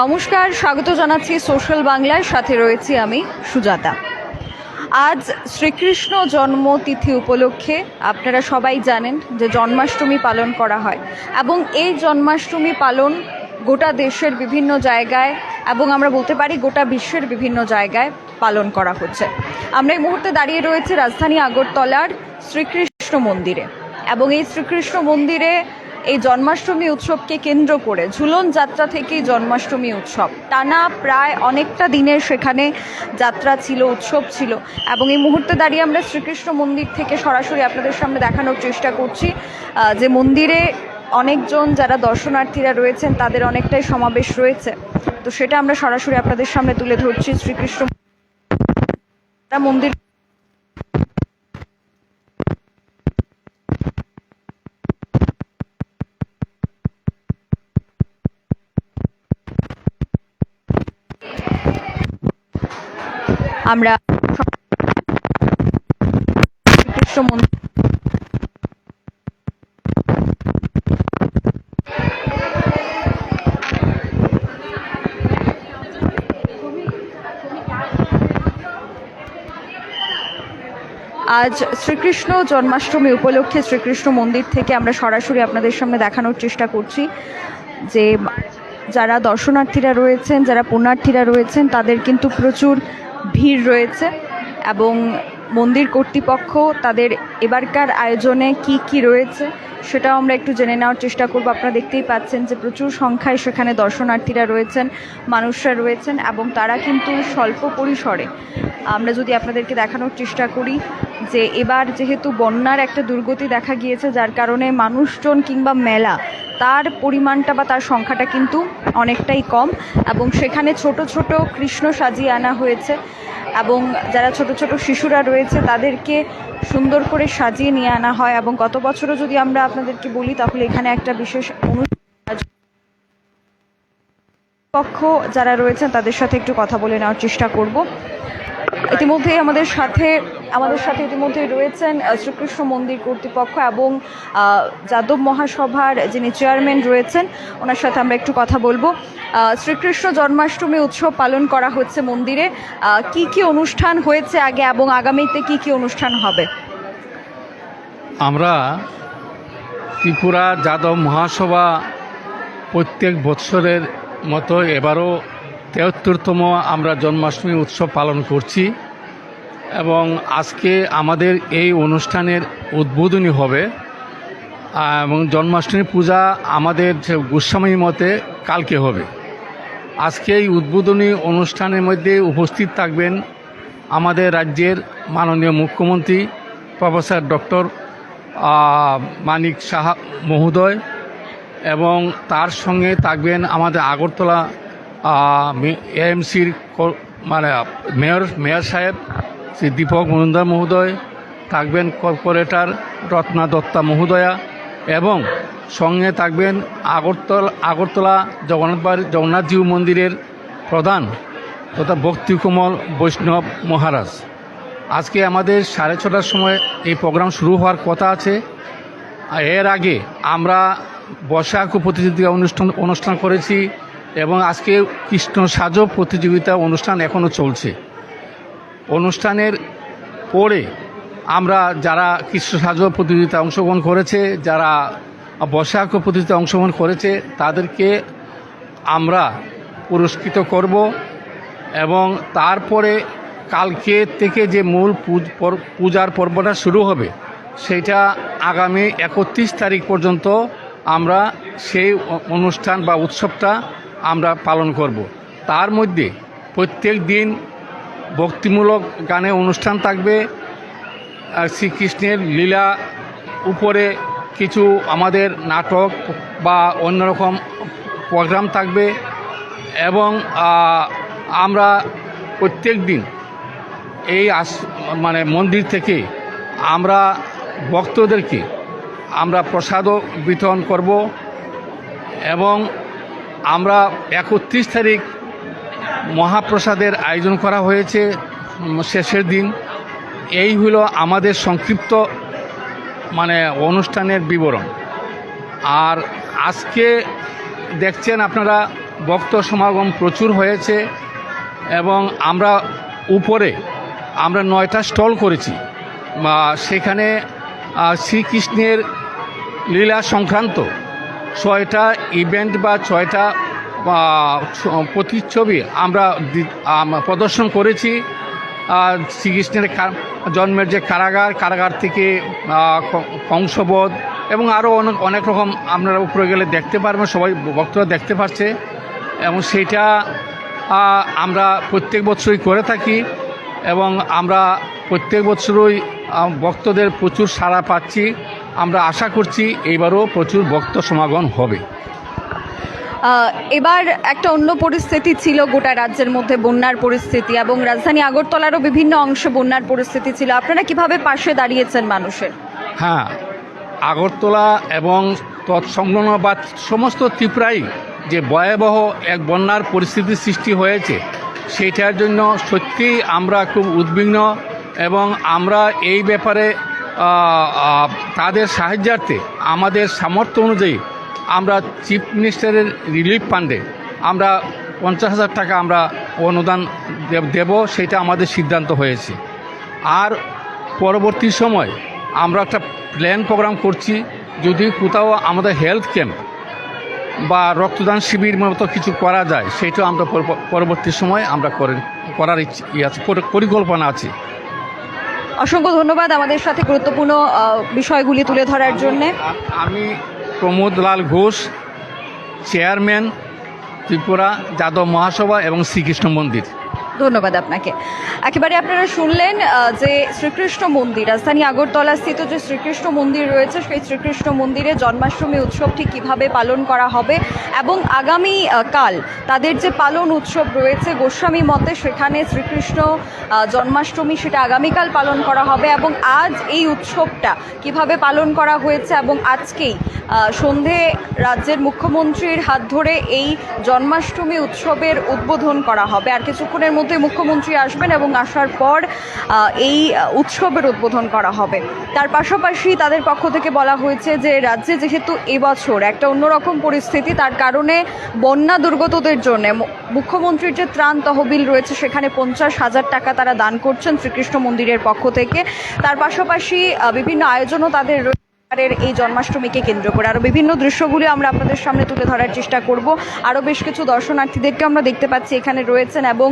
নমস্কার, স্বাগত জানাচ্ছি সোশ্যাল বাংলার সাথে রয়েছি আমি সুজাতা। আজ শ্রীকৃষ্ণ জন্মতিথি উপলক্ষে আপনারা সবাই জানেন যে জন্মাষ্টমী পালন করা হয় এবং এই জন্মাষ্টমী পালন গোটা দেশের বিভিন্ন জায়গায় এবং আমরা বলতে পারি গোটা বিশ্বের বিভিন্ন জায়গায় পালন করা হচ্ছে। আমরা এই মুহূর্তে দাঁড়িয়ে রয়েছে রাজধানী আগরতলার শ্রীকৃষ্ণ মন্দিরে এবং এই শ্রীকৃষ্ণ মন্দিরে এই জন্মাষ্টমী উৎসবকে কেন্দ্র করে ঝুলন যাত্রা থেকেই জন্মাষ্টমী উৎসব। টানা প্রায় অনেকটা দিনের সেখানে যাত্রা ছিল, উৎসব ছিল এবং এই মুহূর্তে দাঁড়িয়ে আমরা শ্রীকৃষ্ণ মন্দির থেকে সরাসরি আপনাদের সামনে দেখানোর চেষ্টা করছি যে মন্দিরে অনেকজন যারা দর্শনার্থীরা রয়েছেন তাদের অনেকটাই সমাবেশ রয়েছে। তো সেটা আমরা সরাসরি আপনাদের সামনে তুলে ধরছি শ্রীকৃষ্ণ মন্দির। আমরা আজ শ্রীকৃষ্ণ জন্মাষ্টমী উপলক্ষে শ্রীকৃষ্ণ মন্দির থেকে আমরা সরাসরি আপনাদের সামনে দেখানোর চেষ্টা করছি যে যারা দর্শনার্থীরা রয়েছেন, যারা পুণ্যার্থীরা রয়েছেন, তাদের কিন্তু প্রচুর ভিড় রয়েছে এবং মন্দির কর্তৃপক্ষ তাদের এবারকার আয়োজনে কি কি রয়েছে সেটাও আমরা একটু জেনে নেওয়ার চেষ্টা করব। আপনারা দেখতেই পাচ্ছেন যে প্রচুর সংখ্যায় সেখানে দর্শনার্থীরা রয়েছেন, মানুষরা রয়েছেন এবং তারা কিন্তু স্বল্প পরিসরে। আমরা যদি আপনাদেরকে দেখানোর চেষ্টা করি যে এবার যেহেতু বন্যার একটা দুর্গতি দেখা গিয়েছে, যার কারণে মানুষজন কিংবা মেলা, তার পরিমাণটা বা তার সংখ্যাটা কিন্তু অনেকটাই কম এবং সেখানে ছোট ছোট কৃষ্ণ সাজিয়ে আনা হয়েছে। এবং যারা ছোট ছোট শিশুরা রয়েছে, তাদেরকে সুন্দর করে সাজিয়ে নিয়ে আনা হয় এবং গত বছরও যদি আমরা আপনাদেরকে বলি, তাহলে এখানে একটা বিশেষ পক্ষ যারা রয়েছেন, তাদের সাথে একটু কথা বলে নেওয়ার চেষ্টা করব। ইতিমধ্যেই আমাদের সাথে আমাদের সাথে ইতিমধ্যেই রয়েছেন শ্রীকৃষ্ণ মন্দির কর্তৃপক্ষ এবং যাদব মহাসভার যিনি চেয়ারম্যান রয়েছেন, ওনার সাথে আমরা একটু কথা বলব। শ্রীকৃষ্ণ জন্মাষ্টমী উৎসব পালন করা হচ্ছে মন্দিরে। কি কি অনুষ্ঠান হয়েছে আগে এবং আগামীতে কি কি অনুষ্ঠান হবে? আমরা ত্রিপুরা যাদব মহাসভা প্রত্যেক বৎসরের মতো এবারও তেহত্তরতম আমরা জন্মাষ্টমী উৎসব পালন করছি। এবং আজকে আমাদের এই অনুষ্ঠানের উদ্বোধনী হবে। এবং জন্মাষ্টমী পূজা আমাদের গোস্বামী মতে কালকে হবে। আজকে এই উদ্বোধনী অনুষ্ঠানের মধ্যে উপস্থিত থাকবেন আমাদের রাজ্যের মাননীয় মুখ্যমন্ত্রী প্রফেসর ডক্টর মানিক সাহা মহোদয় এবং তার সঙ্গে থাকবেন আমাদের আগরতলা এএমসির মানে মেয়র মেয়র সাহেব শ্রী দীপক মজুমদার মহোদয়, থাকবেন কর্পোরেটর রত্না দত্তা মহোদয়া এবং সঙ্গে থাকবেন আগরতলা আগরতলা জগন্নাথ বাড়ি জগন্নাথজিউ মন্দিরের প্রধান তথা ভক্তিকমল বৈষ্ণব মহারাজ। আজকে আমাদের সাড়ে ছটার সময় এই প্রোগ্রাম শুরু হওয়ার কথা আছে। এর আগে আমরা বর্ষাকু প্রতিযোগিতা অনুষ্ঠান অনুষ্ঠান করেছি এবং আজকে কৃষ্ণ সাজো প্রতিযোগিতা অনুষ্ঠান এখনও চলছে। অনুষ্ঠানের পরে আমরা যারা কৃষ্ণ সাজো প্রতিযোগিতা অংশগ্রহণ করেছে, যারা বর্ষাকু প্রতিযোগিতা অংশগ্রহণ করেছে, তাদেরকে আমরা পুরস্কৃত করব এবং তারপরে কালকে থেকে যে মূল পূজ- পূজার পর্বটা শুরু হবে, সেটা আগামী একত্রিশ তারিখ পর্যন্ত আমরা সেই অনুষ্ঠান বা উৎসবটা আমরা পালন করব। তার মধ্যে প্রত্যেক দিন ভক্তিমূলক গানে অনুষ্ঠান থাকবে। আর শ্রীকৃষ্ণের লীলা উপরে কিছু আমাদের নাটক বা অন্যরকম প্রোগ্রাম থাকবে এবং আমরা প্রত্যেক দিন এই আস মানে মন্দির থেকে আমরা ভক্তদেরকে আমরা প্রসাদও বিতরণ করব এবং আমরা একত্রিশ তারিখ মহাপ্রসাদের আয়োজন করা হয়েছে শেষের দিন। এই হলো আমাদের সংক্ষিপ্ত মানে অনুষ্ঠানের বিবরণ। আর আজকে দেখছেন আপনারা, ভক্ত সমাগম প্রচুর হয়েছে এবং আমরা উপরে, আমরা নয়টা স্টল করেছি। বা সেখানে শ্রীকৃষ্ণের লীলা সংক্রান্ত ছয়টা ইভেন্ট বা ছয়টা প্রতিচ্ছবি আমরা প্রদর্শন করেছি। শ্রীকৃষ্ণের জন্মের যে কারাগার কারাগার থেকে কংসবধ এবং আরও অনেক অনেক রকম আপনারা উপরে গেলে দেখতে পারবেন, সবাই ভক্তরা দেখতে পাচ্ছে এবং সেটা আমরা প্রত্যেক বছরই করে থাকি এবং আমরা প্রত্যেক বছরই ভক্তদের প্রচুর সাড়া পাচ্ছি। আমরা আশা করছি এইবারও প্রচুর ভক্ত সমাগম হবে। এবার একটা অন্য পরিস্থিতি ছিল গোটা রাজ্যের মধ্যে বন্যার পরিস্থিতি এবং রাজধানী আগরতলারও বিভিন্ন অংশে বন্যার পরিস্থিতি ছিল। আপনারা কীভাবে পাশে দাঁড়িয়েছেন মানুষের? হ্যাঁ আগরতলা এবং তৎসংলগ্ন বা সমস্ত ত্রিপুরাই যে ভয়াবহ এক বন্যার পরিস্থিতি সৃষ্টি হয়েছে সেটার জন্য সত্যিই আমরা খুব উদ্বিগ্ন এবং আমরা এই ব্যাপারে তাদের সাহায্যার্থে, আমাদের সামর্থ্য অনুযায়ী আমরা চিফ মিনিস্টারের রিলিফ ফান্ডে আমরা পঞ্চাশ হাজার টাকা আমরা অনুদান দেব- সেটা আমাদের সিদ্ধান্ত হয়েছে। আর পরবর্তী সময় আমরা একটা প্ল্যান প্রোগ্রাম করছি যদি কোথাও আমাদের হেলথ ক্যাম্প বা রক্তদান শিবির মতো কিছু করা যায় সেটাও আমরা পরবর্তী সময় আমরা করে করার ইচ্ছে ইয়ে আছে পরিকল্পনা আছে। অসংখ্য ধন্যবাদ আমাদের সাথে গুরুত্বপূর্ণ বিষয়গুলি তুলে ধরার জন্যে। আমি প্রমোদ লাল ঘোষ চেয়ারম্যান ত্রিপুরা যাদব মহাসভা এবং শ্রীকৃষ্ণ মন্দির। ধন্যবাদ আপনাকে। একেবারে আপনারা শুনলেন যে শ্রীকৃষ্ণ মন্দির, রাজধানী আগরতলা স্থিত যে শ্রীকৃষ্ণ মন্দির রয়েছে, সেই শ্রীকৃষ্ণ মন্দিরে জন্মাষ্টমী উৎসবটি কীভাবে পালন করা হবে এবং আগামী কাল তাদের যে পালন উৎসব রয়েছে, গোস্বামী মতে সেখানে শ্রীকৃষ্ণ জন্মাষ্টমী সেটা আগামীকাল পালন করা হবে এবং আজ এই উৎসবটা কীভাবে পালন করা হয়েছে এবং আজকেই সন্ধে রাজ্যের মুখ্যমন্ত্রীর হাত ধরে এই জন্মাষ্টমী উৎসবের উদ্বোধন করা হবে। আর কিছুক্ষণের মধ্যে মুখ্যমন্ত্রী আসবেন এবং আসার পর এই উৎসবের উদ্বোধন করা হবে। তার পাশাপাশি তাদের পক্ষ থেকে বলা হয়েছে যে, রাজ্যে যেহেতু এবছর একটা অন্যরকম পরিস্থিতি, তার কারণে বন্যা দুর্গতদের জন্য মুখ্যমন্ত্রীর যে ত্রাণ তহবিল রয়েছে, সেখানে পঞ্চাশ হাজার টাকা তারা দান করছেন শ্রীকৃষ্ণ মন্দিরের পক্ষ থেকে। তার পাশাপাশি বিভিন্ন আয়োজনও তাদের এবারের এই জন্মাষ্টমীকে কেন্দ্র করে। আরও বিভিন্ন দৃশ্যগুলি আমরা আপনাদের সামনে তুলে ধরার চেষ্টা করব। আরও বেশ কিছু দর্শনার্থীদেরকে আমরা দেখতে পাচ্ছি এখানে রয়েছেন এবং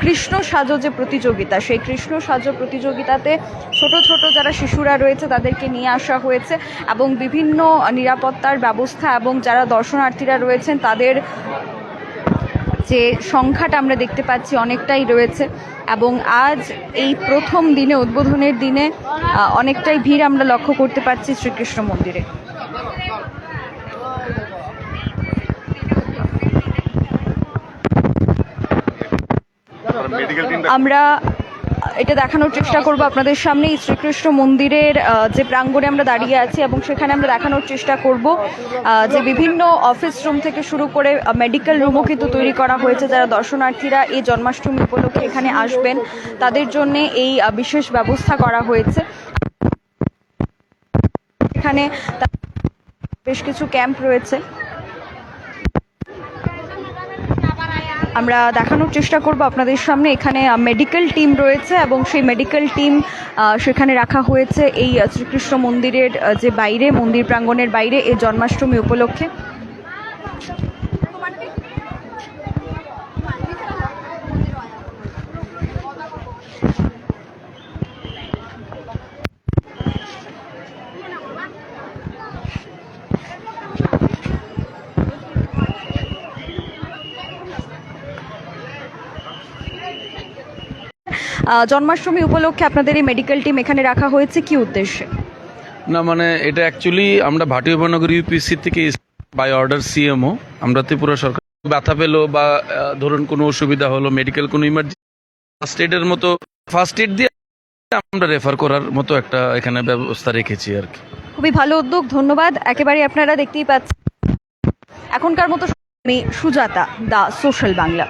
কৃষ্ণ সাজো যে প্রতিযোগিতা। সেই কৃষ্ণ সাজো প্রতিযোগিতাতে ছোট ছোট যারা শিশুরা রয়েছে তাদেরকে নিয়ে আসা হয়েছে এবং বিভিন্ন নিরাপত্তার ব্যবস্থা এবং যারা দর্শনার্থীরা রয়েছেন তাদের যে সংখ্যাটা আমরা দেখতে পাচ্ছি অনেকটাই রয়েছে এবং আজ এই প্রথম দিনে উদ্বোধনের দিনে অনেকটাই ভিড় আমরা লক্ষ্য করতে পারছি শ্রীকৃষ্ণ মন্দিরে। আমরা এটা দেখানোর চেষ্টা করব আপনাদের সামনে শ্রীকৃষ্ণ মন্দিরের যে প্রাঙ্গণে আমরা দাঁড়িয়ে আছি এবং সেখানে আমরা দেখানোর চেষ্টা করব যে বিভিন্ন অফিস রুম থেকে শুরু করে মেডিকেল রুমও কিন্তু তৈরি করা হয়েছে। যারা দর্শনার্থীরা এই জন্মাষ্টমী উপলক্ষে এখানে আসবেন, তাদের জন্য এই বিশেষ ব্যবস্থা করা হয়েছে। এখানে বেশ কিছু ক্যাম্প রয়েছে। আমরা দেখানোর চেষ্টা করব আপনাদের সামনে। এখানে মেডিকেল টিম রয়েছে এবং সেই মেডিকেল টিম সেখানে রাখা হয়েছে এই শ্রীকৃষ্ণ মন্দিরের যে বাইরে, মন্দির প্রাঙ্গণের বাইরে এই জন্মাষ্টমী উপলক্ষে। জন্মাষ্টমী উপলক্ষে আপনাদের এই মেডিকেল টিম এখানে রাখা হয়েছে কি উদ্দেশ্যে? না মানে এটা অ্যাকচুয়ালি আমরা ভাটি উপনগর ইউপিসি থেকে বাই অর্ডার সিএমও আমরা ত্রিপুরা সরকার ব্যথা পেল বা ধরুন কোনো অসুবিধা হলো মেডিকেল কোনো ইমার্জেন্সি ফার্স্ট এডের মতো ফার্স্ট এড দিয়ে আমরা রেফার করার মতো একটা এখানে ব্যবস্থা রেখেছি আর কি। খুবই ভালো উদ্যোগ ধন্যবাদ। একেবারে আপনারা দেখতেই পাচ্ছেন। এখনকার মতো আমি সুজাতা দা সোশ্যাল বাংলা।